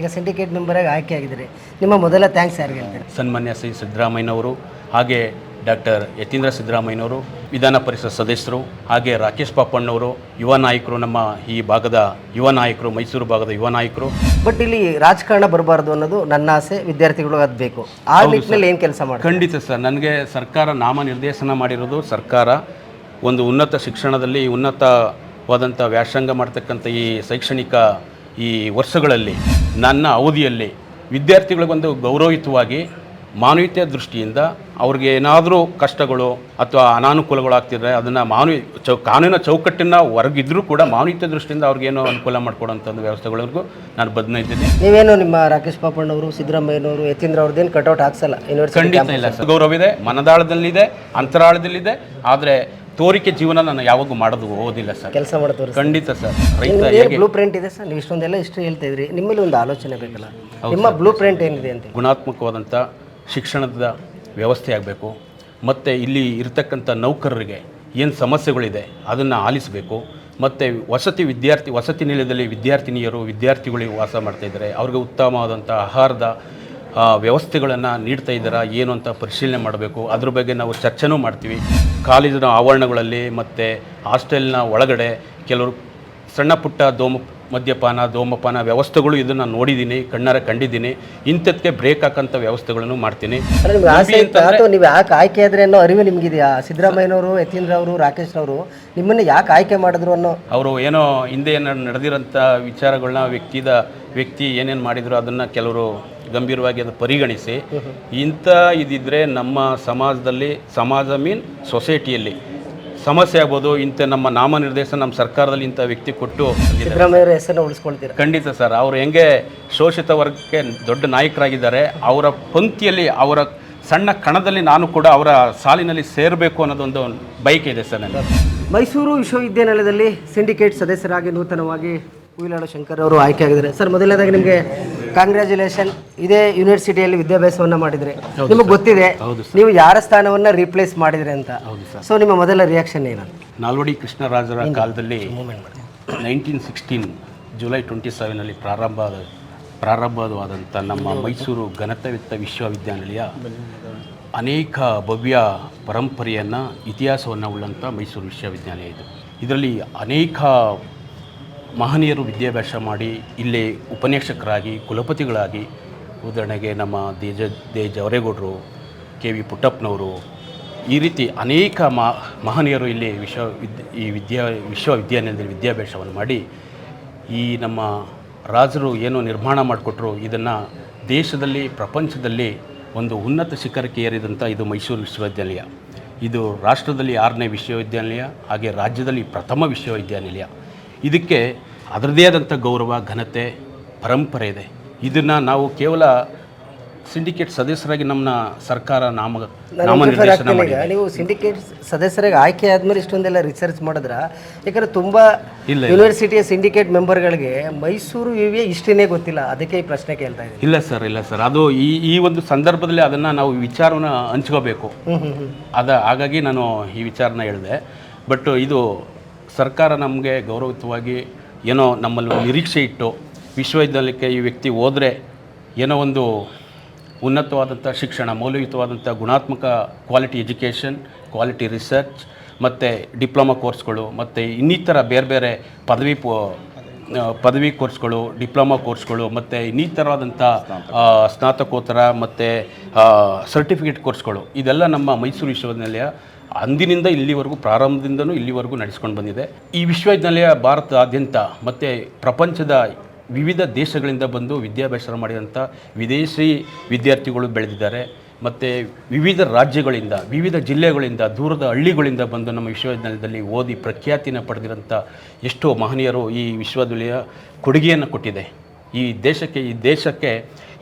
ಈಗ ಸಿಂಡಿಕೇಟ್ ಮೆಂಬರಾಗಿ ಆಯ್ಕೆ ಆಗಿದ್ದಾರೆ ನಿಮ್ಮ ಮೊದಲ ಥ್ಯಾಂಕ್ಸ್ ಯಾರಿಗೆ ಹೇಳ್ತೀರಿ? ಸನ್ಮಾನ್ಯ ಸಿ ಸಿದ್ದರಾಮಯ್ಯನವರು ಹಾಗೆ ಡಾಕ್ಟರ್ ಯತೀಂದ್ರ ಸಿದ್ದರಾಮಯ್ಯನವರು ವಿಧಾನ ಪರಿಷತ್ ಸದಸ್ಯರು ಹಾಗೆ ರಾಕೇಶ್ ಪಾಪಣ್ಣವರು ಯುವ ನಾಯಕರು ನಮ್ಮ ಈ ಭಾಗದ ಯುವ ನಾಯಕರು ಮೈಸೂರು ಭಾಗದ ಯುವ ನಾಯಕರು. ಬಟ್ ಇಲ್ಲಿ ರಾಜಕಾರಣ ಬರಬಾರ್ದು ಅನ್ನೋದು ನನ್ನ ಆಸೆ ವಿದ್ಯಾರ್ಥಿಗಳು ಅದು ಬೇಕು. ಆ ನಿಟ್ಟಿನಲ್ಲಿ ಏನು ಕೆಲಸ ಮಾಡಿ ಖಂಡಿತ ಸರ್ ನನಗೆ ಸರ್ಕಾರ ನಾಮ ನಿರ್ದೇಶನ ಮಾಡಿರೋದು ಸರ್ಕಾರ. ಒಂದು ಉನ್ನತ ಶಿಕ್ಷಣದಲ್ಲಿ ಉನ್ನತವಾದಂಥ ವ್ಯಾಸಂಗ ಮಾಡ್ತಕ್ಕಂಥ ಈ ಶೈಕ್ಷಣಿಕ ಈ ವರ್ಷಗಳಲ್ಲಿ ನನ್ನ ಅವಧಿಯಲ್ಲಿ ವಿದ್ಯಾರ್ಥಿಗಳಿಗೊಂದು ಗೌರವಯುತವಾಗಿ ಮಾನವೀಯತೆ ದೃಷ್ಟಿಯಿಂದ ಅವ್ರಿಗೆ ಏನಾದರೂ ಕಷ್ಟಗಳು ಅಥವಾ ಅನಾನುಕೂಲಗಳಾಗ್ತಿದ್ರೆ ಅದನ್ನು ಮಾನವೀಯ ಚೌ ಕಾನೂನಿನ ಚೌಕಟ್ಟಿನ ಹೊರಗಿದ್ರೂ ಕೂಡ ಮಾನವೀಯತೆ ದೃಷ್ಟಿಯಿಂದ ಅವ್ರಿಗೇನೋ ಅನುಕೂಲ ಮಾಡಿಕೊಡೋಂಥ ಒಂದು ವ್ಯವಸ್ಥೆಗಳಿಗೂ ನಾನು ಬದ್ಧ ಇದ್ದೀನಿ ನೀವೇನು ನಿಮ್ಮ ರಾಕೇಶ್ ಪಾಪಣ್ಣವರು ಸಿದ್ದರಾಮಯ್ಯನವರು ಯತೀಂದ್ರ ಅವ್ರದ್ದೇನು ಕಟೌಟ್ ಹಾಕ್ಸಲ್ಲ? ಯೂನಿವರ್ಸಿಟಿ ಖಂಡಿತ ಇಲ್ಲ ಗೌರವ ಇದೆ ಮನದಾಳದಲ್ಲಿದೆ ಅಂತರಾಳದಲ್ಲಿದೆ. ಆದರೆ ತೋರಿಕೆ ಜೀವನ ನಾನು ಯಾವಾಗೂ ಮಾಡೋದು ಓದಿಲ್ಲ ಸರ್. ಕೆಲಸ ಮಾಡ್ತಾರೆ ಖಂಡಿತ ಸರ್. ರೈತ ನಿಮ್ದು ಹೇಗೆ ಬ್ಲೂ ಪ್ರಿಂಟ್ ಇದೆ ಸರ್? ನೀವು ಇಷ್ಟೊಂದೆಲ್ಲ ಇಷ್ಟು ಹೇಳ್ತಾ ಇದ್ರಿ. ನಿಮ್ಮಲ್ಲಿ ಒಂದು ಆಲೋಚನೆ ಬೇಕಲ್ಲ? ನಿಮ್ಮ ಬ್ಲೂ ಪ್ರಿಂಟ್ ಏನಿದೆ ಅಂತ ಗುಣಾತ್ಮಕವಾದಂಥ ಶಿಕ್ಷಣದ ವ್ಯವಸ್ಥೆ ಆಗಬೇಕು. ಮತ್ತು ಇಲ್ಲಿ ಇರತಕ್ಕಂಥ ನೌಕರರಿಗೆ ಏನು ಸಮಸ್ಯೆಗಳಿದೆ ಅದನ್ನು ಆಲಿಸಬೇಕು. ಮತ್ತು ವಸತಿ ವಿದ್ಯಾರ್ಥಿ ವಸತಿ ನಿಲಯದಲ್ಲಿ ವಿದ್ಯಾರ್ಥಿನಿಯರು ವಿದ್ಯಾರ್ಥಿಗಳಿಗೆ ವಾಸ ಮಾಡ್ತಾಯಿದ್ದಾರೆ ಅವ್ರಿಗೆ ಉತ್ತಮವಾದಂಥ ಆಹಾರದ ವ್ಯವಸ್ಥೆಗಳನ್ನು ನೀಡ್ತಾ ಇದ್ದಾರಾ? ಏನು ಅಂತ ಪರಿಶೀಲನೆ ಮಾಡಬೇಕು. ಅದ್ರ ಬಗ್ಗೆ ನಾವು ಚರ್ಚೆನೂ ಮಾಡ್ತೀವಿ. ಕಾಲೇಜಿನ ಆವರಣಗಳಲ್ಲಿ ಮತ್ತು ಹಾಸ್ಟೆಲ್ನ ಒಳಗಡೆ ಕೆಲವರು ಸಣ್ಣ ಪುಟ್ಟ ಧೂಮ ಮದ್ಯಪಾನ ಧೂಮಪಾನ ವ್ಯವಸ್ಥೆಗಳು ಇದನ್ನು ನೋಡಿದ್ದೀನಿ ಕಣ್ಣಾರೆ ಕಂಡಿದ್ದೀನಿ. ಇಂಥದ್ದಕ್ಕೆ ಬ್ರೇಕ್ ಹಾಕಂಥ ವ್ಯವಸ್ಥೆಗಳನ್ನು ಮಾಡ್ತೀನಿ. ಅಲ್ಲ ನಿಮ್ಗೆ ಆಸೆ ಇತ್ತಾ? ಅಥವಾ ನೀವು ಯಾಕೆ ಆಯ್ಕೆ ಆದ್ರೆ ಅನ್ನೋ ಅರಿವು ನಿಮಗಿದೆಯಾ? ಸಿದ್ದರಾಮಯ್ಯನವರು ಯತೀಂದ್ರ ಅವರು ರಾಕೇಶ್ ಅವರು ನಿಮ್ಮನ್ನು ಯಾಕೆ ಆಯ್ಕೆ ಮಾಡಿದ್ರು ಅನ್ನೋ? ಅವರು ಏನೋ ಹಿಂದೆ ಏನೋ ನಡೆದಿರೋಂಥ ವಿಚಾರಗಳನ್ನ ವ್ಯಕ್ತಿದ ವ್ಯಕ್ತಿ ಏನೇನು ಮಾಡಿದ್ರು ಅದನ್ನು ಕೆಲವರು ಗಂಭೀರವಾಗಿ ಅದು ಪರಿಗಣಿಸಿ. ಇಂಥ ಇದಿದ್ರೆ ನಮ್ಮ ಸಮಾಜದಲ್ಲಿ ಸಮಾಜ ಮೀನ್ ಸೊಸೈಟಿಯಲ್ಲಿ ಸಮಸ್ಯೆ ಆಗ್ಬೋದು ಇಂಥ ನಮ್ಮ ನಾಮನಿರ್ದೇಶನ ನಮ್ಮ ಸರ್ಕಾರದಲ್ಲಿ ಇಂಥ ವ್ಯಕ್ತಿ ಕೊಟ್ಟು. ಸಿದ್ದರಾಮಯ್ಯರ ಹೆಸರನ್ನ ಉಳಿಸ್ಕೊಳ್ತೀರಾ? ಖಂಡಿತ ಸರ್ ಅವರು ಹೆಂಗೆ ಶೋಷಿತ ವರ್ಗಕ್ಕೆ ದೊಡ್ಡ ನಾಯಕರಾಗಿದ್ದಾರೆ ಅವರ ಪಂಕ್ತಿಯಲ್ಲಿ ಅವರ ಸಣ್ಣ ಕಣದಲ್ಲಿ ನಾನು ಕೂಡ ಅವರ ಸಾಲಿನಲ್ಲಿ ಸೇರಬೇಕು ಅನ್ನೋದೊಂದು ಬೈಕ್ ಇದೆ ಸರ್ ನನಗೆ. ಮೈಸೂರು ವಿಶ್ವವಿದ್ಯಾನಿಲಯದಲ್ಲಿ ಸಿಂಡಿಕೇಟ್ ಸದಸ್ಯರಾಗಿ ನೂತನವಾಗಿ ಕುಯಿಲಾಡ ಶಂಕರ್ ಅವರು ಆಯ್ಕೆ ಆಗಿದ್ದಾರೆ. ಸರ್ ಮೊದಲನೇದಾಗಿ ನಿಮಗೆ ಕಾಂಗ್ರ್ಯಾಚುಲೇಷನ್ ಇದೇ ಯೂನಿವರ್ಸಿಟಿಯಲ್ಲಿ ವಿದ್ಯಾಭ್ಯಾಸವನ್ನ ಮಾಡಿದ್ರೆ. ನಿಮಗೆ ಗೊತ್ತಿದೆ ನೀವು ಯಾರ ಸ್ಥಾನವನ್ನ ರೀಪ್ಲೇಸ್ ಮಾಡಿದ್ರಿ ಅಂತ. ಸೊ ನಿಮ್ಮ ಮೊದಲ ರಿಯಾಕ್ಷನ್ ಏನಂತ ನಾಲ್ವಡಿ ಕೃಷ್ಣರಾಜರ ಕಾಲದಲ್ಲಿ ನೈನ್ಟೀನ್ ಸಿಕ್ಸ್ಟೀನ್ ಜುಲೈ ಟ್ವೆಂಟಿ ಸೆವೆನಲ್ಲಿ ಪ್ರಾರಂಭ ಪ್ರಾರಂಭವಾದಂಥ ನಮ್ಮ ಮೈಸೂರು ಘನತವಿತ್ತ ವಿಶ್ವವಿದ್ಯಾನಿಲಯ ಅನೇಕ ಭವ್ಯ ಪರಂಪರೆಯನ್ನು ಇತಿಹಾಸವನ್ನು ಉಳ್ಳಂಥ ಮೈಸೂರು ವಿಶ್ವವಿದ್ಯಾಲಯ ಇದು. ಇದರಲ್ಲಿ ಅನೇಕ ಮಹನೀಯರು ವಿದ್ಯಾಭ್ಯಾಸ ಮಾಡಿ ಇಲ್ಲಿ ಉಪನ್ಯಾಸಕರಾಗಿ, ಕುಲಪತಿಗಳಾಗಿ ಉದಾಹರಣೆಗೆ ನಮ್ಮ ದೇಜ ದೇ ಜವರೇಗೌಡರು ಕೆ ವಿ ಪುಟ್ಟಪ್ಪನವರು, ಈ ರೀತಿ ಅನೇಕ ಮಹನೀಯರು ಇಲ್ಲಿ ವಿಶ್ವ ಈ ವಿದ್ಯಾ, ವಿಶ್ವವಿದ್ಯಾನಿಲಯದಲ್ಲಿ ವಿದ್ಯಾಭ್ಯಾಸವನ್ನು ಮಾಡಿ ಈ ನಮ್ಮ ರಾಜರು ಏನು ನಿರ್ಮಾಣ ಮಾಡಿಕೊಟ್ರು, ಇದನ್ನು ದೇಶದಲ್ಲಿ, ಪ್ರಪಂಚದಲ್ಲಿ ಒಂದು ಉನ್ನತ ಶಿಖರಕ್ಕೆ ಏರಿದಂಥ ಇದು ಮೈಸೂರು ವಿಶ್ವವಿದ್ಯಾನಿಲಯ. ಇದು ರಾಷ್ಟ್ರದಲ್ಲಿ ಆರನೇ ವಿಶ್ವವಿದ್ಯಾನಿಲಯ, ಹಾಗೆ ರಾಜ್ಯದಲ್ಲಿ ಪ್ರಥಮ ವಿಶ್ವವಿದ್ಯಾನಿಲಯ. ಇದಕ್ಕೆ ಅದರದೇ ಆದಂಥ ಗೌರವ ಘನತೆ ಪರಂಪರೆ ಇದೆ. ಇದನ್ನು ನಾವು ಕೇವಲ ಸಿಂಡಿಕೇಟ್ ಸದಸ್ಯರಾಗಿ ನಮ್ಮನ್ನ ಸರ್ಕಾರ ನಾಮ ನಾಮನಿರ್ದೇಶನ ನೀವು ಸಿಂಡಿಕೇಟ್ ಸದಸ್ಯರಾಗಿ ಆಯ್ಕೆ ಆದ್ಮೇಲೆ ಇಷ್ಟೊಂದೆಲ್ಲ ರಿಸರ್ಚ್ ಮಾಡಿದ್ರ? ಯಾಕಂದ್ರೆ ತುಂಬ ಇಲ್ಲ, ಯೂನಿವರ್ಸಿಟಿಯ ಸಿಂಡಿಕೇಟ್ ಮೆಂಬರ್ಗಳಿಗೆ ಮೈಸೂರು ವಿವಿಯ ಇಷ್ಟನೇ ಗೊತ್ತಿಲ್ಲ. ಅದಕ್ಕೆ ಈ ಪ್ರಶ್ನೆ ಕೇಳ್ತಾ ಇದೆ ಇಲ್ಲ ಸರ್ ಇಲ್ಲ ಸರ್. ಅದು ಈ ಈ ಒಂದು ಸಂದರ್ಭದಲ್ಲಿ ಅದನ್ನು ನಾವು ವಿಚಾರವನ್ನು ಹಂಚ್ಕೋಬೇಕು. ಅದ ಹಾಗಾಗಿ ನಾನು ಈ ವಿಚಾರನ ಹೇಳಿದೆ. ಬಟ್ ಇದು ಸರ್ಕಾರ ನಮಗೆ ಗೌರವಯುತವಾಗಿ ಏನೋ ನಮ್ಮಲ್ಲಿ ನಿರೀಕ್ಷೆ ಇಟ್ಟು ವಿಶ್ವವಿದ್ಯಾಲಯಕ್ಕೆ ಈ ವ್ಯಕ್ತಿ ಹೋದರೆ ಏನೋ ಒಂದು ಉನ್ನತವಾದಂಥ ಶಿಕ್ಷಣ, ಮೌಲ್ಯಯುತವಾದಂಥ ಗುಣಾತ್ಮಕ ಕ್ವಾಲಿಟಿ ಎಜುಕೇಷನ್ ಕ್ವಾಲಿಟಿ ರಿಸರ್ಚ್ ಮತ್ತು ಡಿಪ್ಲೊಮಾ ಕೋರ್ಸ್ಗಳು ಮತ್ತು ಇನ್ನಿತರ ಬೇರೆ ಬೇರೆ ಪದವಿ ಪೋ ಪದವಿ ಕೋರ್ಸ್ಗಳು ಡಿಪ್ಲೊಮಾ ಕೋರ್ಸ್ಗಳು ಮತ್ತು ಇನ್ನಿತರವಾದಂಥ ಸ್ನಾತಕೋತ್ತರ, ಮತ್ತು ಸರ್ಟಿಫಿಕೇಟ್ ಕೋರ್ಸ್ಗಳು ಇದೆಲ್ಲ ನಮ್ಮ ಮೈಸೂರು ವಿಶ್ವವಿದ್ಯಾನಿಲಯ ಅಂದಿನಿಂದ ಇಲ್ಲಿವರೆಗೂ, ಪ್ರಾರಂಭದಿಂದನೂ ಇಲ್ಲಿವರೆಗೂ ನಡೆಸ್ಕೊಂಡು ಬಂದಿದೆ. ಈ ವಿಶ್ವವಿದ್ಯಾಲಯ ಭಾರತದಾದ್ಯಂತ ಮತ್ತು ಪ್ರಪಂಚದ ವಿವಿಧ ದೇಶಗಳಿಂದ ಬಂದು ವಿದ್ಯಾಭ್ಯಾಸ ಮಾಡಿದಂಥ ವಿದೇಶಿ ವಿದ್ಯಾರ್ಥಿಗಳು ಬೆಳೆದಿದ್ದಾರೆ. ಮತ್ತು ವಿವಿಧ ರಾಜ್ಯಗಳಿಂದ, ವಿವಿಧ ಜಿಲ್ಲೆಗಳಿಂದ, ದೂರದ ಹಳ್ಳಿಗಳಿಂದ ಬಂದು ನಮ್ಮ ವಿಶ್ವವಿದ್ಯಾಲಯದಲ್ಲಿ ಓದಿ ಪ್ರಖ್ಯಾತಿನ ಪಡೆದಿರೋಂಥ ಎಷ್ಟೋ ಮಹನೀಯರು ಈ ವಿಶ್ವವಿದ್ಯಾಲಯ ಕೊಡುಗೆಯನ್ನು ಕೊಟ್ಟಿದೆ. ಈ ದೇಶಕ್ಕೆ ಈ ದೇಶಕ್ಕೆ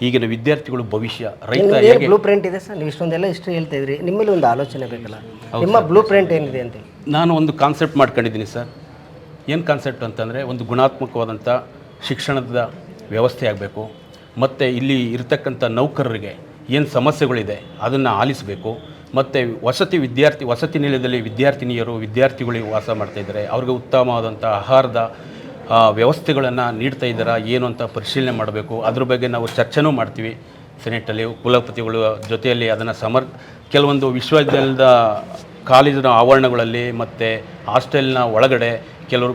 ಈಗಿನ ವಿದ್ಯಾರ್ಥಿಗಳು ಭವಿಷ್ಯ ರೈತ ಹೇಗೆ? ಬ್ಲೂ ಪ್ರಿಂಟ್ ಇದೆ ಸರ್ ನೀವು ಇಷ್ಟೊಂದೆಲ್ಲ ಇಷ್ಟು ಹೇಳ್ತಾ ಇದ್ರಿ. ನಿಮ್ಮಲ್ಲಿ ಒಂದು ಆಲೋಚನೆ ಬೇಕಲ್ಲ? ನಿಮ್ಮ ಬ್ಲೂ ಪ್ರಿಂಟ್ ಏನಿದೆ ಅಂತ ನಾನು ಒಂದು ಕಾನ್ಸೆಪ್ಟ್ ಮಾಡ್ಕೊಂಡಿದ್ದೀನಿ ಸರ್. ಏನು ಕಾನ್ಸೆಪ್ಟ್ ಅಂತಂದರೆ ಒಂದು ಗುಣಾತ್ಮಕವಾದಂಥ ಶಿಕ್ಷಣದ ವ್ಯವಸ್ಥೆ ಆಗಬೇಕು. ಮತ್ತು ಇಲ್ಲಿ ಇರತಕ್ಕಂಥ ನೌಕರರಿಗೆ ಏನು ಸಮಸ್ಯೆಗಳಿದೆ ಅದನ್ನು ಆಲಿಸಬೇಕು. ಮತ್ತು ವಸತಿ ವಿದ್ಯಾರ್ಥಿ ವಸತಿ ನಿಲಯದಲ್ಲಿ ವಿದ್ಯಾರ್ಥಿನಿಯರು ವಿದ್ಯಾರ್ಥಿಗಳಿಗೆ ವಾಸ ಮಾಡ್ತಾಯಿದ್ದಾರೆ ಅವ್ರಿಗೆ ಉತ್ತಮವಾದಂಥ ಆಹಾರದ ವ್ಯವಸ್ಥೆಗಳನ್ನು ನೀಡ್ತಾ ಇದ್ದಾರಾ ಏನು ಅಂತ ಪರಿಶೀಲನೆ ಮಾಡಬೇಕು ಅದ್ರ ಬಗ್ಗೆ ನಾವು ಚರ್ಚೆನೂ ಮಾಡ್ತೀವಿ. ಸೆನೆಟಲ್ಲಿ ಕುಲಪತಿಗಳ ಜೊತೆಯಲ್ಲಿ ಅದನ್ನು ಸಮರ್ ಕೆಲವೊಂದು ವಿಶ್ವವಿದ್ಯಾಲಯದ ಕಾಲೇಜಿನ ಆವರಣಗಳಲ್ಲಿ ಮತ್ತು ಹಾಸ್ಟೆಲ್ನ ಒಳಗಡೆ ಕೆಲವರು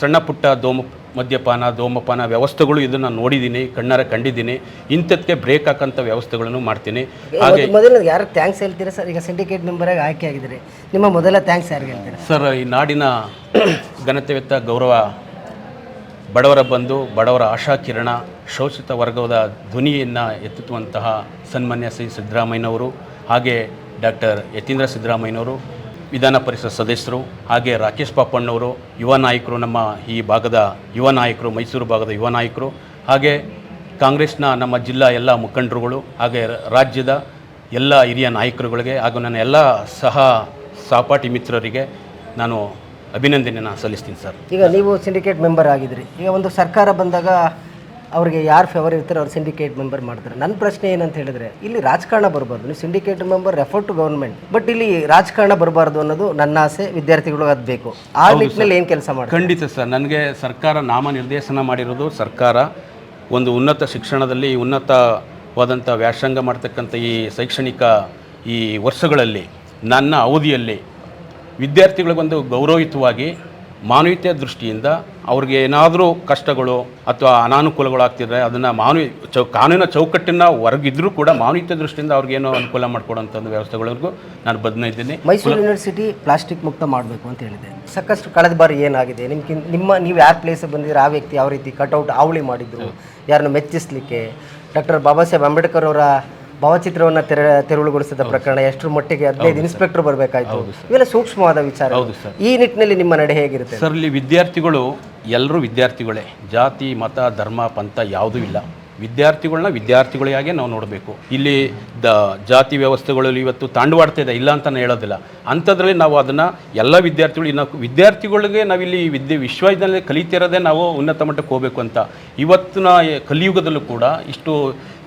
ಸಣ್ಣ ಪುಟ್ಟ ದೋಮ ಮದ್ಯಪಾನ ಧೂಮಪಾನ ವ್ಯವಸ್ಥೆಗಳು ಇದನ್ನು ನೋಡಿದ್ದೀನಿ ಕಣ್ಣಾರೆ ಕಂಡಿದ್ದೀನಿ. ಇಂಥದಕ್ಕೆ ಬ್ರೇಕ್ ಹಾಕೋಂಥ ವ್ಯವಸ್ಥೆಗಳನ್ನು ಮಾಡ್ತೀನಿ. ಹಾಗೆ ಮೊದಲು ಯಾರು ಥ್ಯಾಂಕ್ಸ್ ಹೇಳ್ತೀರಾ ಸರ್ ಈಗ ಸಿಂಡಿಕೇಟ್ ಮೆಂಬರಾಗಿ ಆಯ್ಕೆ ಆಗಿದ್ದೀರಿ. ನಿಮ್ಮ ಮೊದಲ ಥ್ಯಾಂಕ್ಸ್ ಯಾರಿಗೆ ಹೇಳ್ತೀರಾ? ಸರ್ ಈ ನಾಡಿನ ಘನತೆವೆತ್ತ ಗೌರವ ಬಡವರ ಬಂಧು ಬಡವರ ಆಶಾಕಿರಣ ಶೋಷಿತ ವರ್ಗದ ಧ್ವನಿಯನ್ನು ಎತ್ತುವಂತಹ ಸನ್ಮಾನ್ಯ ಸಿ ಸಿದ್ದರಾಮಯ್ಯನವರು ಹಾಗೆ ಡಾಕ್ಟರ್ ಯತೀಂದ್ರ ಸಿದ್ದರಾಮಯ್ಯನವರು, ವಿಧಾನ ಪರಿಷತ್ ಸದಸ್ಯರು ಹಾಗೆ ರಾಕೇಶ್ ಪಾಪಣ್ಣವರು, ಯುವ ನಾಯಕರು, ನಮ್ಮ ಈ ಭಾಗದ ಯುವ ನಾಯಕರು, ಮೈಸೂರು ಭಾಗದ ಯುವ ನಾಯಕರು ಹಾಗೆ ಕಾಂಗ್ರೆಸ್ನ ನಮ್ಮ ಜಿಲ್ಲಾ ಎಲ್ಲ ಮುಖಂಡರುಗಳು ಹಾಗೆ ರಾಜ್ಯದ ಎಲ್ಲ ಹಿರಿಯ ನಾಯಕರುಗಳಿಗೆ ಹಾಗೂ ನನ್ನ ಎಲ್ಲ ಸಹ ಸಹಪಾಠಿ ಮಿತ್ರರಿಗೆ ನಾನು ಅಭಿನಂದನೆಯನ್ನು ಸಲ್ಲಿಸ್ತೀನಿ ಸರ್. ಈಗ ನೀವು ಸಿಂಡಿಕೇಟ್ ಮೆಂಬರ್ ಆಗಿದ್ರಿ. ಈಗ ಒಂದು ಸರ್ಕಾರ ಬಂದಾಗ ಅವರಿಗೆ ಯಾರು ಫೇವರ್ ಇರ್ತಾರೆ ಅವ್ರು ಸಿಂಡಿಕೇಟ್ ಮೆಂಬರ್ ಮಾಡ್ತಾರೆ. ನನ್ನ ಪ್ರಶ್ನೆ ಏನಂತ ಹೇಳಿದ್ರೆ ಇಲ್ಲಿ ರಾಜಕಾರಣ ಬರಬಾರ್ದು. ನೀವು syndicate member refer to government but ಇಲ್ಲಿ ರಾಜಕಾರಣ ಬರಬಾರ್ದು ಅನ್ನೋದು ನನ್ನ ಆಸೆ ವಿದ್ಯಾರ್ಥಿಗಳು ಅದು ಬೇಕು. ಆ ನಿಟ್ಟಿನಲ್ಲಿ ಏನು ಕೆಲಸ ಮಾಡಿ ಖಂಡಿತ ಸರ್. ನನಗೆ ಸರ್ಕಾರ ನಾಮ ನಿರ್ದೇಶನ ಮಾಡಿರೋದು ಸರ್ಕಾರ. ಒಂದು ಉನ್ನತ ಶಿಕ್ಷಣದಲ್ಲಿ ಉನ್ನತವಾದಂಥ ವ್ಯಾಸಂಗ ಮಾಡ್ತಕ್ಕಂಥ ಈ ಶೈಕ್ಷಣಿಕ ಈ ವರ್ಷಗಳಲ್ಲಿ ನನ್ನ ಅವಧಿಯಲ್ಲಿ ವಿದ್ಯಾರ್ಥಿಗಳಿಗೊಂದು ಗೌರವಯುತವಾಗಿ ಮಾನವೀಯತೆಯ ದೃಷ್ಟಿಯಿಂದ ಅವ್ರಿಗೆ ಏನಾದರೂ ಕಷ್ಟಗಳು ಅಥವಾ ಅನಾನುಕೂಲಗಳಾಗ್ತಿದ್ರೆ ಅದನ್ನು ಮಾನವ ಚೌ ಕಾನೂನಿನ ಚೌಕಟ್ಟಿನ ಹೊರಗಿದ್ರೂ ಕೂಡ ಮಾನವೀಯತೆ ದೃಷ್ಟಿಯಿಂದ ಅವ್ರಿಗೇನೋ ಅನುಕೂಲ ಮಾಡಿಕೊಡೋಂಥ ಒಂದು ವ್ಯವಸ್ಥೆಗಳಿಗೂ ನಾನು ಬದ್ಧ ಇದ್ದೀನಿ. ಮೈಸೂರು ಯೂನಿವರ್ಸಿಟಿ ಪ್ಲಾಸ್ಟಿಕ್ ಮುಕ್ತ ಮಾಡಬೇಕು ಅಂತ ಹೇಳಿದೆ. ಸಾಕಷ್ಟು ಕಳೆದ ಬಾರಿ ಏನಾಗಿದೆ? ನಿಮ್ಗೆ ನಿಮ್ಮ ನೀವು ಯಾರ ಪ್ಲೇಸ್ ಬಂದಿದ್ರೆ ಆ ವ್ಯಕ್ತಿ ಯಾವ ರೀತಿ ಕಟೌಟ್ ಆವಳಿ ಮಾಡಿದ್ರು? ಯಾರನ್ನು ಮೆಚ್ಚಿಸ್ಲಿಕ್ಕೆ? ಡಾಕ್ಟರ್ ಬಾಬಾ ಸಾಹೇಬ್ ಅಂಬೇಡ್ಕರ್ ಅವರ ಭಾವಚಿತ್ರವನ್ನು ತೆರ ತೆರವುಗೊಳಿಸಿದ ಪ್ರಕರಣ ಎಷ್ಟರ ಮಟ್ಟಿಗೆ ಹದಿನೈದು ಇನ್ಸ್ಪೆಕ್ಟರ್ ಬರಬೇಕಾಯ್ತು. ಇವೆಲ್ಲ ಸೂಕ್ಷ್ಮವಾದ ವಿಚಾರ. ಹೌದು ಸರ್. ಈ ನಿಟ್ಟಿನಲ್ಲಿ ನಿಮ್ಮ ನಡೆ ಹೇಗಿರುತ್ತೆ? ಸರ್ ಇಲ್ಲಿ ವಿದ್ಯಾರ್ಥಿಗಳು ಎಲ್ಲರೂ ವಿದ್ಯಾರ್ಥಿಗಳೇ. ಜಾತಿ ಮತ ಧರ್ಮ ಪಂಥ ಯಾವುದೂ ಇಲ್ಲ. ವಿದ್ಯಾರ್ಥಿಗಳನ್ನ ವಿದ್ಯಾರ್ಥಿಗಳಿಗಾಗೆ ನಾವು ನೋಡಬೇಕು. ಇಲ್ಲಿ ದ ಜಾತಿ ವ್ಯವಸ್ಥೆಗಳಲ್ಲಿ ಇವತ್ತು ತಾಂಡವಾಡ್ತಾ ಇಲ್ಲ ಅಂತ ಹೇಳೋದಿಲ್ಲ. ಅಂಥದ್ರಲ್ಲಿ ನಾವು ಅದನ್ನು ಎಲ್ಲ ವಿದ್ಯಾರ್ಥಿಗಳು ಇನ್ನು ವಿದ್ಯಾರ್ಥಿಗಳಿಗೆ ನಾವಿಲ್ಲಿ ವಿದ್ಯೆ ವಿಶ್ವವಿದ್ಯಾಲಯ ಕಲಿತಿರೋದೇ ನಾವು ಉನ್ನತ ಮಟ್ಟಕ್ಕೆ ಹೋಗಬೇಕು ಅಂತ. ಇವತ್ತಿನ ಕಲಿಯುಗದಲ್ಲೂ ಕೂಡ ಇಷ್ಟು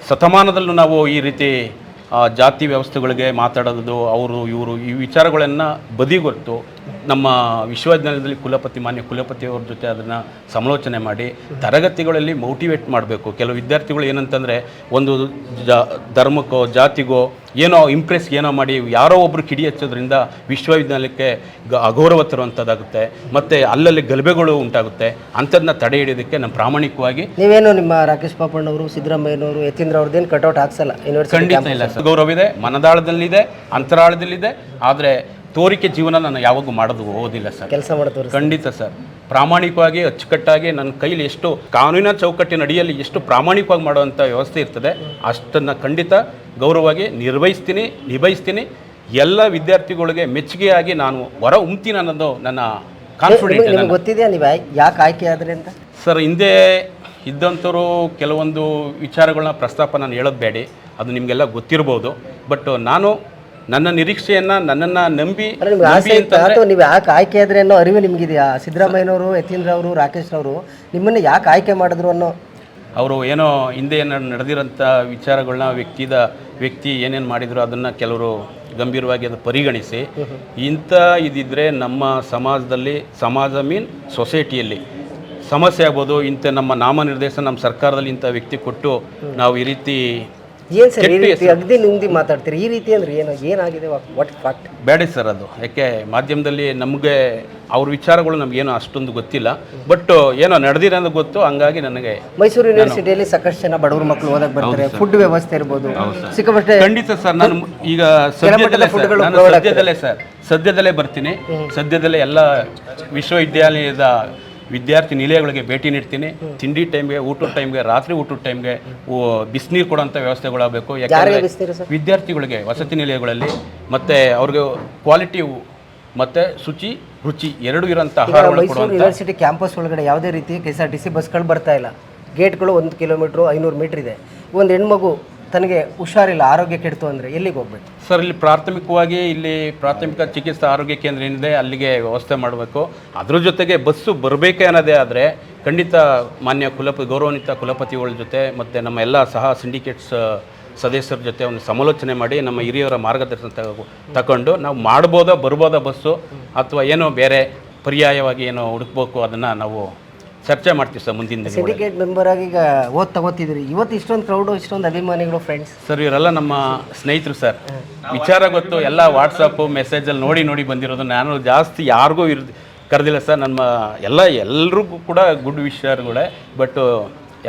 ಶತಮಾನದಲ್ಲೂ ನಾವು ಈ ರೀತಿ ಜಾತಿ ವ್ಯವಸ್ಥೆಗಳಿಗೆ ಮಾತಾಡೋದು, ಅವರು, ಇವರು ಈ ವಿಚಾರಗಳನ್ನು ಬದಿಗೊತ್ತು ನಮ್ಮ ವಿಶ್ವವಿದ್ಯಾಲಯದಲ್ಲಿ ಕುಲಪತಿ ಮಾನ್ಯ ಕುಲಪತಿಯವ್ರ ಜೊತೆ ಅದನ್ನು ಸಮಾಲೋಚನೆ ಮಾಡಿ ತರಗತಿಗಳಲ್ಲಿ ಮೋಟಿವೇಟ್ ಮಾಡಬೇಕು. ಕೆಲವು ವಿದ್ಯಾರ್ಥಿಗಳು ಏನಂತಂದರೆ ಒಂದು ಜ ಧರ್ಮಕ್ಕೋ ಜಾತಿಗೋ ಏನೋ ಇಂಪ್ರೆಸ್ ಏನೋ ಮಾಡಿ ಯಾರೋ ಒಬ್ಬರು ಕಿಡಿ ಹಚ್ಚೋದ್ರಿಂದ ವಿಶ್ವವಿದ್ಯಾಲಯಕ್ಕೆ ಗ ಅಗೌರವ ತರುವಂಥದ್ದಾಗುತ್ತೆ. ಮತ್ತು ಅಲ್ಲಲ್ಲಿ ಗಲಭೆಗಳು ಉಂಟಾಗುತ್ತೆ. ಅಂಥದನ್ನ ತಡೆ ಹಿಡಿಯೋದಕ್ಕೆ ನಮ್ಮ ಪ್ರಾಮಾಣಿಕವಾಗಿ ನೀವೇನು ನಿಮ್ಮ ರಾಕೇಶ್ ಪಾಪಣ್ಣವರು ಸಿದ್ದರಾಮಯ್ಯನವರು ಯತೀಂದ್ರ ಅವ್ರದ್ದೇನು ಕಟೌಟ್ ಹಾಕ್ಸಲ್ಲ? ಯೂನಿವರ್ಸಿಟಿ ಖಂಡಿತ ಇಲ್ಲ ಗೌರವ ಇದೆ ಮನದಾಳದಲ್ಲಿದೆ ಅಂತರಾಳದಲ್ಲಿದೆ. ಆದರೆ ತೋರಿಕೆ ಜೀವನ ನಾನು ಯಾವಾಗೂ ಮಾಡೋದು ಹೋಗೋದಿಲ್ಲ ಸರ್. ಕೆಲಸ ಮಾಡೋದು ಖಂಡಿತ ಸರ್. ಪ್ರಾಮಾಣಿಕವಾಗಿ ಅಚ್ಚುಕಟ್ಟಾಗಿ ನನ್ನ ಕೈಲಿ ಎಷ್ಟು ಕಾನೂನಿನ ಚೌಕಟ್ಟಿನ ಅಡಿಯಲ್ಲಿ ಎಷ್ಟು ಪ್ರಾಮಾಣಿಕವಾಗಿ ಮಾಡುವಂಥ ವ್ಯವಸ್ಥೆ ಇರ್ತದೆ ಅಷ್ಟನ್ನು ಖಂಡಿತ ಗೌರವವಾಗಿ ನಿರ್ವಹಿಸ್ತೀನಿ ನಿಭಾಯಿಸ್ತೀನಿ. ಎಲ್ಲ ವಿದ್ಯಾರ್ಥಿಗಳಿಗೆ ಮೆಚ್ಚುಗೆಯಾಗಿ ನಾನು ಹೊರ ಉಮ್ತೀನಿ ಅನ್ನೋದು ನನ್ನ ಕಾನ್ಫಿಡೆಂಟ್ ಗೊತ್ತಿದೆ ಗೊತ್ತಿದೆಯಾ ನೀವು ಯಾಕೆ ಆಯ್ಕೆ ಆದರೆ ಅಂತ? ಸರ್ ಹಿಂದೆ ಇದ್ದಂಥವರು ಕೆಲವೊಂದು ವಿಚಾರಗಳನ್ನ ಪ್ರಸ್ತಾಪ ನಾನು ಹೇಳೋದು ಬೇಡಿ. ಅದು ನಿಮಗೆಲ್ಲ ಗೊತ್ತಿರ್ಬೋದು. ಬಟ್ ನಾನು ನನ್ನ ನಿರೀಕ್ಷೆಯನ್ನ ನನ್ನನ್ನ ನಂಬಿ ನಿಮ್ಗೆ ಆಸೆ ಅಥವಾ ನೀವು ಯಾಕೆ ಆಯ್ಕೆ ಆದ್ರೆ ಅನ್ನೋ ಅರಿವು ನಿಮ್ಗಿದೆಯಾ? ಸಿದ್ದರಾಮಯ್ಯನವರು ಯತೀಂದ್ರ ಅವರು ರಾಕೇಶ್ ಅವರು ನಿಮ್ಮನ್ನ ಯಾಕೆ ಆಯ್ಕೆ ಮಾಡಿದ್ರು ಅನ್ನೋ? ಅವರು ಏನೋ ಹಿಂದೆ ಏನು ನಡೆದಿರೋಂಥ ವಿಚಾರಗಳನ್ನ ವ್ಯಕ್ತಿದ ವ್ಯಕ್ತಿ ಏನೇನು ಮಾಡಿದ್ರು ಅದನ್ನು ಕೆಲವರು ಗಂಭೀರವಾಗಿ ಅದು ಪರಿಗಣಿಸಿ. ಇಂಥ ಇದಿದ್ರೆ ನಮ್ಮ ಸಮಾಜದಲ್ಲಿ ಸಮಾಜ ಮೀನ್ ಸೊಸೈಟಿಯಲ್ಲಿ ಸಮಸ್ಯೆ ಆಗ್ಬೋದು. ಇಂಥ ನಮ್ಮ ನಾಮನಿರ್ದೇಶನ ನಮ್ಮ ಸರ್ಕಾರದಲ್ಲಿ ಇಂಥ ವ್ಯಕ್ತಿ ಕೊಟ್ಟು ನಾವು ಈ ರೀತಿ ಏನ್ ಸರ್ ಈ ರೀತಿ ಅಗದಿ ಮಾತಾಡ್ತೀರಿ? ಈ ರೀತಿ ಅಂದ್ರೆ ಏನು ಏನಾಗಿದೆ ವಾಟ್ ಫ್ಯಾಕ್ಟ್ ಬೇಡ ಸರ್ ಅದು. ಯಾಕೆ ಮಾಧ್ಯಮದಲ್ಲಿ ನಮಗೆ ಅವ್ರ ವಿಚಾರಗಳು ನಮ್ಗೇನು ಅಷ್ಟೊಂದು ಗೊತ್ತಿಲ್ಲ. ಬಟ್ ಏನೋ ನಡೆದಿರೋದು ಗೊತ್ತು ಹಂಗಾಗಿ ನನಗೆ ಮೈಸೂರು ಯೂನಿವರ್ಸಿಟಿಯಲ್ಲಿ ಸಾಕಷ್ಟು ಜನ ಬಡವ್ರ ಮಕ್ಕಳು ಓದಕ್ಕೆ ಬರ್ತಾರೆ ಫುಡ್ ವ್ಯವಸ್ಥೆ ಇರ್ಬೋದು. ಸಿಕ್ಕಾಪಟ್ಟೆ ಖಂಡಿತ ಸರ್ ನಾನು ಈಗ ಸದ್ಯದಲ್ಲೇ ಸರ್ ನಾನು ಸದ್ಯದಲ್ಲೇ ಸರ್ ಸದ್ಯದಲ್ಲೇ ಬರ್ತೀನಿ. ಸದ್ಯದಲ್ಲೇ ಎಲ್ಲ ವಿಶ್ವವಿದ್ಯಾಲಯದ ವಿದ್ಯಾರ್ಥಿ ನಿಲಯಗಳಿಗೆ ಭೇಟಿ ನೀಡ್ತೀನಿ. ತಿಂಡಿ ಟೈಮ್ಗೆ ಊಟದ ಟೈಮ್ಗೆ ರಾತ್ರಿ ಊಟದ ಟೈಮ್ಗೆ ಬಿಸಿನೀರು ಕೊಡೋಂಥ ವ್ಯವಸ್ಥೆಗಳಾಗಬೇಕು. ಯಾಕಂದರೆ ವಿದ್ಯಾರ್ಥಿಗಳಿಗೆ ವಸತಿ ನಿಲಯಗಳಲ್ಲಿ ಮತ್ತು ಅವ್ರಿಗೆ ಕ್ವಾಲಿಟಿ ಮತ್ತು ಶುಚಿ ರುಚಿ ಎರಡು ಇರೋಂಥ ಯೂನಿವರ್ಸಿಟಿ ಕ್ಯಾಂಪಸ್ ಒಳಗಡೆ ಯಾವುದೇ ರೀತಿ K S R T C ಬಸ್ಗಳು ಬರ್ತಾ ಇಲ್ಲ. ಗೇಟ್ಗಳು ಒಂದು ಕಿಲೋಮೀಟ್ರು ಐನೂರು ಮೀಟ್ರ್ ಇದೆ. ಒಂದು ಹೆಣ್ಮಗು ತನಗೆ ಹುಷಾರಿಲ್ಲ, ಆರೋಗ್ಯ ಕೆಡ್ತು ಅಂದರೆ ಎಲ್ಲಿಗೆ ಹೋಗ್ಬೇಕು? ಸರ್, ಇಲ್ಲಿ ಪ್ರಾಥಮಿಕವಾಗಿ ಇಲ್ಲಿ ಪ್ರಾಥಮಿಕ ಚಿಕಿತ್ಸಾ ಆರೋಗ್ಯ ಕೇಂದ್ರ ಏನಿದೆ, ಅಲ್ಲಿಗೆ ವ್ಯವಸ್ಥೆ ಮಾಡಬೇಕು. ಅದ್ರ ಜೊತೆಗೆ ಬಸ್ಸು ಬರಬೇಕೆ ಅನ್ನೋದೇ ಆದರೆ ಖಂಡಿತ ಮಾನ್ಯ ಕುಲಪ, ಗೌರವಾನ್ವಿತ ಕುಲಪತಿಗಳ ಜೊತೆ ಮತ್ತು ನಮ್ಮ ಎಲ್ಲ ಸಹ ಸಿಂಡಿಕೇಟ್ಸ್ ಸದಸ್ಯರ ಜೊತೆ ಒಂದು ಸಮಾಲೋಚನೆ ಮಾಡಿ ನಮ್ಮ ಹಿರಿಯರ ಮಾರ್ಗದರ್ಶನ ತಗೋ ತಗೊಂಡು ನಾವು ಮಾಡ್ಬೋದಾ, ಬರ್ಬೋದಾ ಬಸ್ಸು, ಅಥವಾ ಏನೋ ಬೇರೆ ಪರ್ಯಾಯವಾಗಿ ಏನೋ ಹುಡುಕ್ಬೇಕು, ಅದನ್ನು ನಾವು ಚರ್ಚೆ ಮಾಡ್ತೀವಿ ಸರ್ ಮುಂದಿನ ಸಿಂಡಿಕೇಟ್ ಮೆಂಬರ್ ಆಗಿ ಈಗ ಓದ್ ತಗೋತಿದ್ರಿ ಇವತ್ತು ಇಷ್ಟೊಂದು ಕ್ರೌಡು ಇಷ್ಟೊಂದು ಅಭಿಮಾನಿಗಳು ಫ್ರೆಂಡ್ಸ್ ಸರ್ ಇವರೆಲ್ಲ ನಮ್ಮ ಸ್ನೇಹಿತರು ಸರ್. ವಿಚಾರ ಗೊತ್ತು ಎಲ್ಲ ವಾಟ್ಸಪ್ಪು ಮೆಸೇಜಲ್ಲಿ ನೋಡಿ ನೋಡಿ ಬಂದಿರೋದು. ನಾನು ಜಾಸ್ತಿ ಯಾರಿಗೂ ಇರ್ ಕರೆದಿಲ್ಲ ಸರ್. ನಮ್ಮ ಎಲ್ಲ ಎಲ್ರಿಗೂ ಕೂಡ ಗುಡ್ ವಿಷಯಗಳೇ ಬಟ್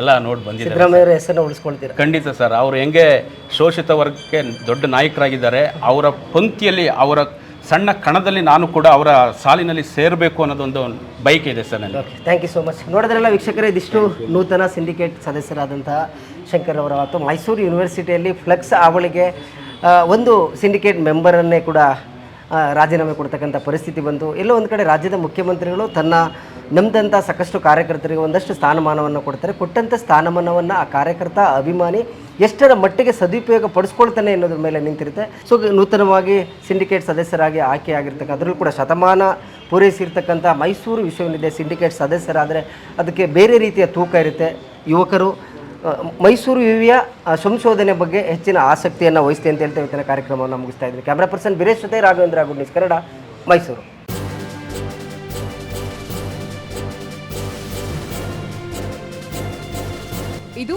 ಎಲ್ಲ ನೋಡಿ ಬಂದಿದ್ದಾರೆ ಹೆಸರನ್ನು ಹೆಸರನ್ನ ಉಳಿಸ್ಕೊಳ್ತೀರಾ? ಖಂಡಿತ ಸರ್. ಅವರು ಹೆಂಗೆ ಶೋಷಿತ ವರ್ಗಕ್ಕೆ ದೊಡ್ಡ ನಾಯಕರಾಗಿದ್ದಾರೆ. ಅವರ ಪಂಕ್ತಿಯಲ್ಲಿ ಅವರ ಸಣ್ಣ ಕಣದಲ್ಲಿ ನಾನು ಕೂಡ ಅವರ ಸಾಲಿನಲ್ಲಿ ಸೇರಬೇಕು ಅನ್ನೋದೊಂದು ಬೈಕ್ ಇದೆ ಸರ್ ನನಗೆ. ಥ್ಯಾಂಕ್ ಯು ಸೋ ಮಚ್ ನೋಡಿದ್ರಲ್ಲ ವೀಕ್ಷಕರೇ ಇದಿಷ್ಟು ನೂತನ ಸಿಂಡಿಕೇಟ್ ಸದಸ್ಯರಾದಂತಹ ಶಂಕರ್ ಅವರ ಮತ್ತು ಮೈಸೂರು ಯೂನಿವರ್ಸಿಟಿಯಲ್ಲಿ ಫ್ಲೆಕ್ಸ್ ಆವಳಿಗೆ ಆ, ಒಂದು ಸಿಂಡಿಕೇಟ್ ಮೆಂಬರನ್ನೇ ಕೂಡ ರಾಜೀನಾಮೆ ಕೊಡ್ತಕ್ಕಂಥ ಪರಿಸ್ಥಿತಿ ಬಂತು. ಎಲ್ಲೋ ಒಂದು ಕಡೆ ರಾಜ್ಯದ ಮುಖ್ಯಮಂತ್ರಿಗಳು ತನ್ನ ನಮ್ದಂಥ ಸಾಕಷ್ಟು ಕಾರ್ಯಕರ್ತರಿಗೆ ಒಂದಷ್ಟು ಸ್ಥಾನಮಾನವನ್ನು ಕೊಡ್ತಾರೆ. ಕೊಟ್ಟಂಥ ಸ್ಥಾನಮಾನವನ್ನು ಆ ಕಾರ್ಯಕರ್ತ ಅಭಿಮಾನಿ ಎಷ್ಟರ ಮಟ್ಟಿಗೆ ಸದುಪಯೋಗ ಪಡಿಸ್ಕೊಳ್ತಾನೆ ಅನ್ನೋದ್ರ ಮೇಲೆ ನಿಂತಿರುತ್ತೆ. ಸೊ ನೂತನವಾಗಿ ಸಿಂಡಿಕೇಟ್ ಸದಸ್ಯರಾಗಿ ಆಯ್ಕೆಯಾಗಿರ್ತಕ್ಕ ಅದರಲ್ಲೂ ಕೂಡ ಶತಮಾನ ಪೂರೈಸಿರ್ತಕ್ಕಂಥ ಮೈಸೂರು ವಿಶ್ವವಿದ್ಯಾಲಯ ಸಿಂಡಿಕೇಟ್ ಸದಸ್ಯರಾದರೆ ಅದಕ್ಕೆ ಬೇರೆ ರೀತಿಯ ತೂಕ ಇರುತ್ತೆ. ಯುವಕರು ಮೈಸೂರು ವಿವಿಯ ಸಂಶೋಧನೆ ಬಗ್ಗೆ ಹೆಚ್ಚಿನ ಆಸಕ್ತಿಯನ್ನು ವಹಿಸ್ತೆ ಅಂತ ಹೇಳ್ತೇವೆ ಇವತ್ತಿನ ಕಾರ್ಯಕ್ರಮವನ್ನು ಮುಗಿಸ್ತಾ ಇದ್ದೀನಿ. ಕ್ಯಾಮ್ರಾ ಪರ್ಸನ್ ಬಿರೇಶ್ ಜೊತೆ ರಾಘವೇಂದ್ರ ಗುಡ್ ನ್ಯೂಸ್ ಕನ್ನಡ ಮೈಸೂರು. ಇದು